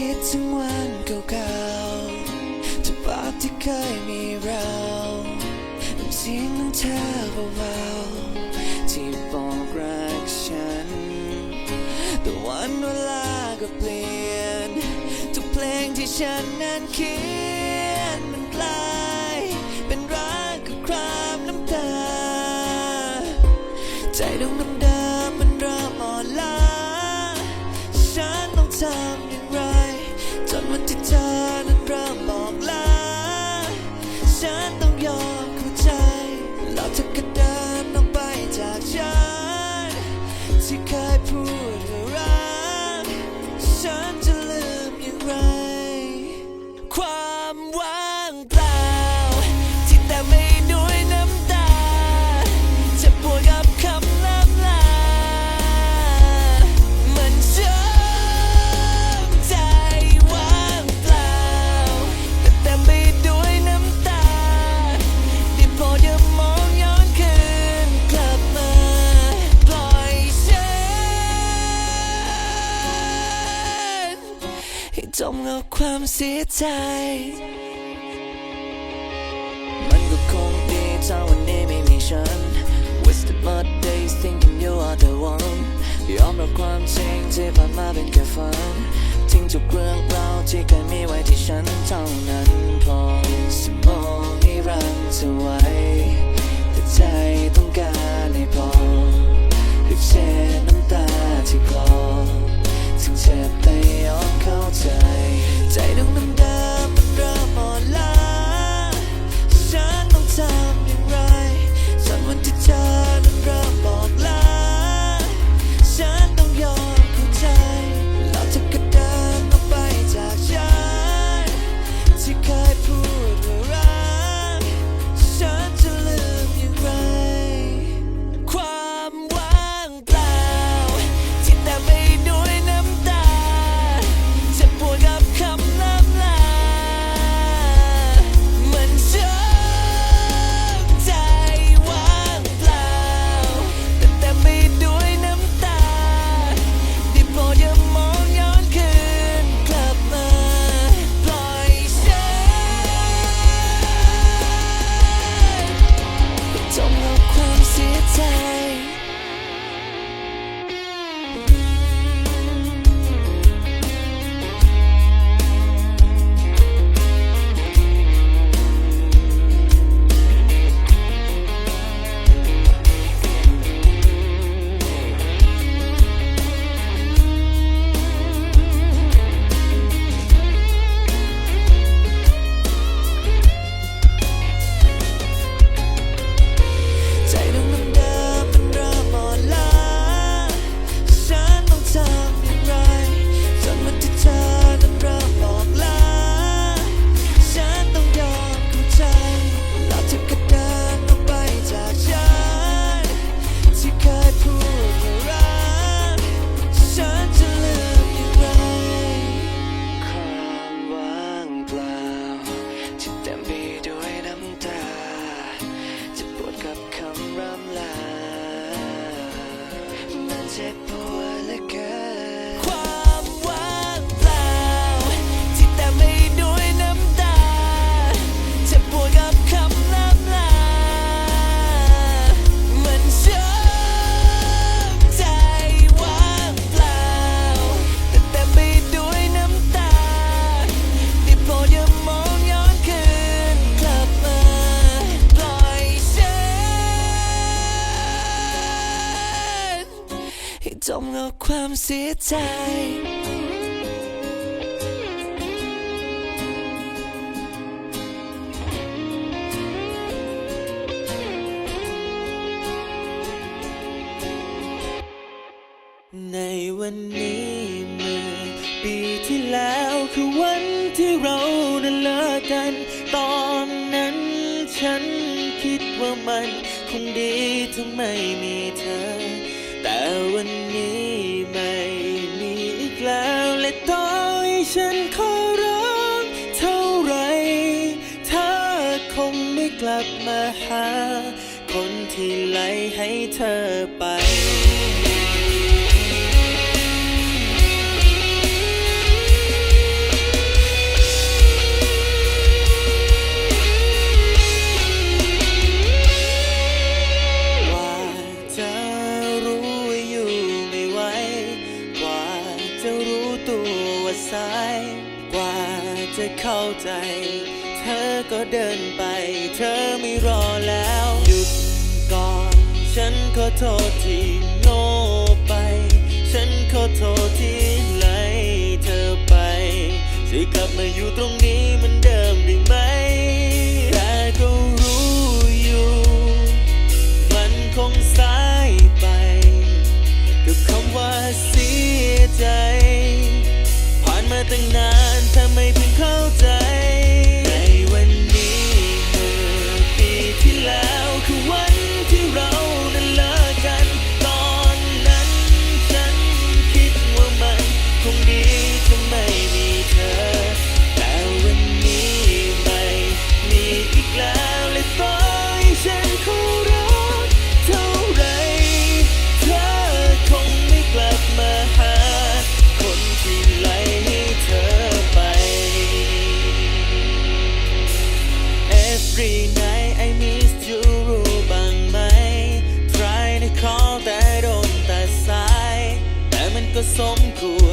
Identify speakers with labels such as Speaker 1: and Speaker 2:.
Speaker 1: คิดถึงวันเก่าๆทุกภาพที่เคยมีเราทิ้งเธอเบาๆที่บอกรักฉัน แต่วันเวลาก็เปลี่ยน ทุกเพลงที่ฉันนั้นคิด Einzigkeit pur. ลบความเสียใจ มันก็คงดีถ้าวันนี้ไม่มีฉัน Wasted my days thinking you are the one ยอมรับความจริงที่ผ่านมาเป็นแค่ฝันทิ้งทุกเรื่องราวที่เคยมีไว้ที่ฉันทำ จมกับความเสียใจในวันนี้เมื่อปีที่แล้วคือวั
Speaker 2: นที่เรานั้นเลิกกัน ตอนนั้นฉันคิดว่ามัน คงดีถ้าไม่มีเธอ แต่วันนี้ไม่มีอีกแล้วและต่อให้ฉันขอร้องเท่าไรเธอคงไม่กลับมาหา คนที่ไล่ให้เธอไป กลับมาอยู่ตรงนี้ som do